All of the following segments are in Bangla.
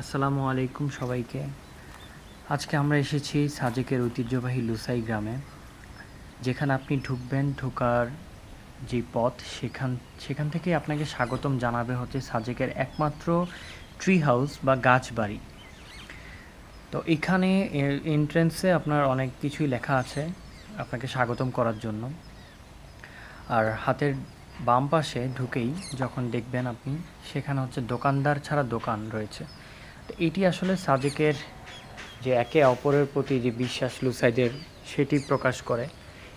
আসসালামু আলাইকুম সবাইকে। আজকে আমরা এসেছি সাজেকের ঐতিহ্যবাহী লুসাই গ্রামে, যেখানে আপনি ঢুকবেন, ঢোকার যে পথ, সেখান সেখান থেকে আপনাকে স্বাগতম জানাবে হচ্ছে সাজেকের একমাত্র ট্রি হাউস বা গাছ বাড়ি। তো এখানে এন্ট্রেন্সে আপনার অনেক কিছুই লেখা আছে আপনাকে স্বাগতম করার জন্য। আর হাতের বাম পাশে ঢুকেই যখন দেখবেন আপনি, সেখানে হচ্ছে দোকানদার ছাড়া দোকান রয়েছে। এটি আসলে সাজেকের যে একে অপরের প্রতি যে বিশ্বাস লুসাইদের, সেটি প্রকাশ করে।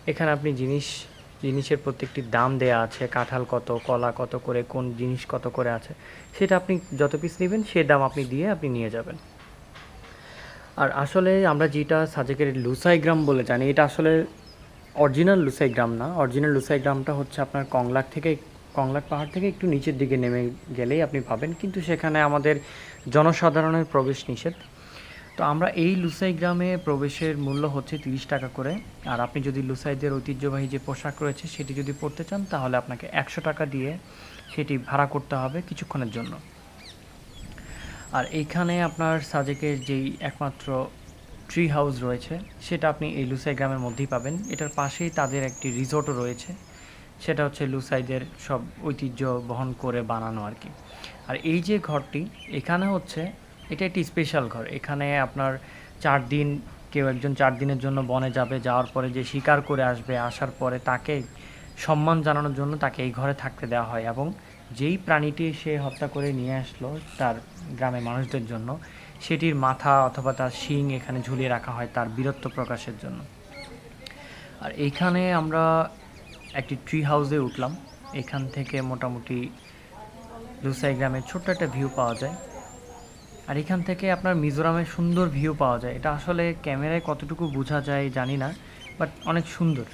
এখানে আপনি জিনিস, জিনিসের প্রত্যেকটি দাম দেয়া আছে, কাঁঠাল কত, কলা কত করে, কোন জিনিস কত করে আছে, সেটা আপনি যত পিস নেবেন, সে দাম আপনি দিয়ে আপনি নিয়ে যাবেন। আর আসলে আমরা যেটা সাজেকের লুসাই গ্রাম বলে জানি, এটা আসলে অরিজিনাল লুসাই গ্রাম না। অরিজিনাল লুসাই গ্রামটা হচ্ছে আপনার কংলাক থেকে কংলাক পাহাড় থেকে একটু নিচের দিকে নেমে গেলেই আপনি পাবেন। কিন্তু সেখানে আমাদের জনসাধারণের প্রবেশ নিষেধ। তো আমরা এই লুসাই গ্রামে প্রবেশের মূল্য হচ্ছে তিরিশ টাকা করে। আর আপনি যদি লুসাইদের ঐতিহ্যবাহী যে পোশাক রয়েছে সেটি যদি পরতে চান, তাহলে আপনাকে একশো টাকা দিয়ে সেটি ভাড়া করতে হবে কিছুক্ষণের জন্য। আর এইখানে আপনার সাজেকের যেই একমাত্র ট্রি হাউস রয়েছে, সেটা আপনি এই লুসাই গ্রামের মধ্যেই পাবেন। এটার পাশেই তাদের একটি রিসোর্টও রয়েছে। সেটা হচ্ছে লুসাইদের সব ঐতিহ্য বহন করে বানানো আর কি। আর এই যে ঘরটি, এখানে হচ্ছে, এটা একটি স্পেশাল ঘর। এখানে আপনার চার দিন, কেউ একজন চার দিনের জন্য বনে যাবে, যাওয়ার পরে যে শিকার করে আসবে, আসার পরে তাকে সম্মান জানানোর জন্য তাকে এই ঘরে থাকতে দেওয়া হয় এবং যেই প্রাণীটি সে হত্যা করে নিয়ে আসলো তার গ্রামের মানুষদের জন্য, সেটির মাথা অথবা তার শিং এখানে ঝুলিয়ে রাখা হয় তার বীরত্ব প্রকাশের জন্য। আর এইখানে আমরা একটি ট্রি হাউসে উঠলাম। এখান থেকে মোটামুটি লুসাই গ্রামের ছোট্ট একটা ভিউ পাওয়া যায়। আর এখান থেকে আপনার মিজোরামের সুন্দর ভিউ পাওয়া যায়। এটা আসলে ক্যামেরায় কতটুকু বোঝা যায় জানি না বাট অনেক সুন্দর।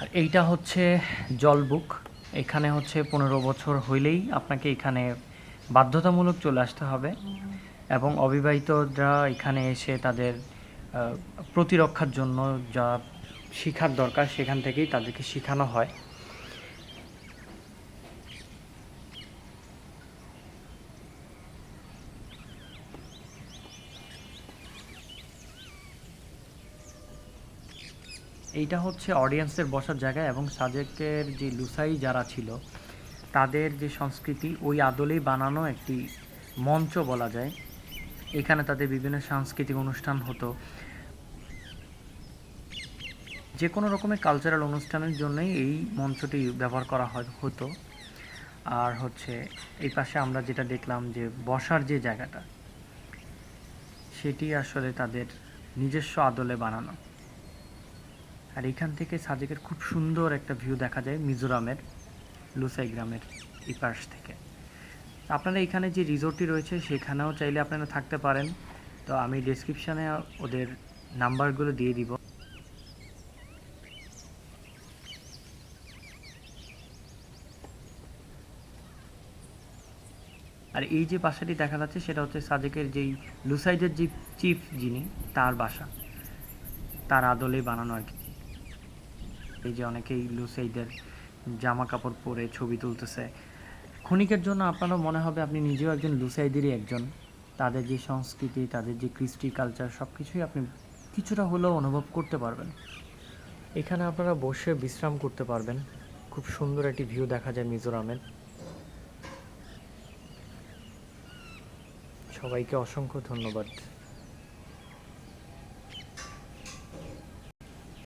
আর এইটা হচ্ছে জলবুক এখানে হচ্ছে পনেরো বছর হইলেই আপনাকে এখানে বাধ্যতামূলক চলে আসতে হবে। এবং অবিবাহিতরা এখানে এসে তাদের প্রতিরক্ষার জন্য যা শেখার দরকার সেখান থেকেই তাদেরকে শেখানো হয়। এইটা হচ্ছে অডিয়েন্সের বসার জায়গা এবং সাজেকের যে লুসাই যারা ছিল, তাদের যে সংস্কৃতি, ওই আদলেই বানানো একটি মঞ্চ বলা যায়। এখানে তাদের বিভিন্ন সাংস্কৃতিক অনুষ্ঠান হতো। যে কোনো রকমের কালচারাল অনুষ্ঠানের জন্যই এই মঞ্চটি ব্যবহার করা হয়, হতো। আর হচ্ছে, এই পাশে আমরা যেটা দেখলাম যে বসার যে জায়গাটা, সেটি আসলে তাদের নিজস্ব আদলে বানানো। আর এখান থেকে সাজেকের খুব সুন্দর একটা ভিউ দেখা যায় মিজোরামের, লুসাই গ্রামের এই পাশ থেকে। আপনারা এখানে যে রিসোর্টটি রয়েছে, সেখানেও চাইলে আপনারা থাকতে পারেন। তো আমি ডেসক্রিপশানে ওদের নাম্বারগুলো দিয়ে দিব। আর এই যে বাসাটি দেখা যাচ্ছে, সেটা হচ্ছে সাজেকের যেই লুসাইডের যে চিফ যিনি, তার বাসা। তার আদলেই বানানো আর কি। এই যে অনেকেই লুসাইদের জামা কাপড় পরে ছবি তুলতেছে। ক্ষণিকের জন্য আপনারও মনে হবে আপনি নিজেও একজন লুসাইদেরই একজন। তাদের যে সংস্কৃতি, তাদের যে কৃষ্টি কালচার সব কিছুই আপনি কিছুটা হলেও অনুভব করতে পারবেন। এখানে আপনারা বসে বিশ্রাম করতে পারবেন। খুব সুন্দর একটি ভিউ দেখা যায় মিজোরামের। সবাইকে অসংখ্য ধন্যবাদ।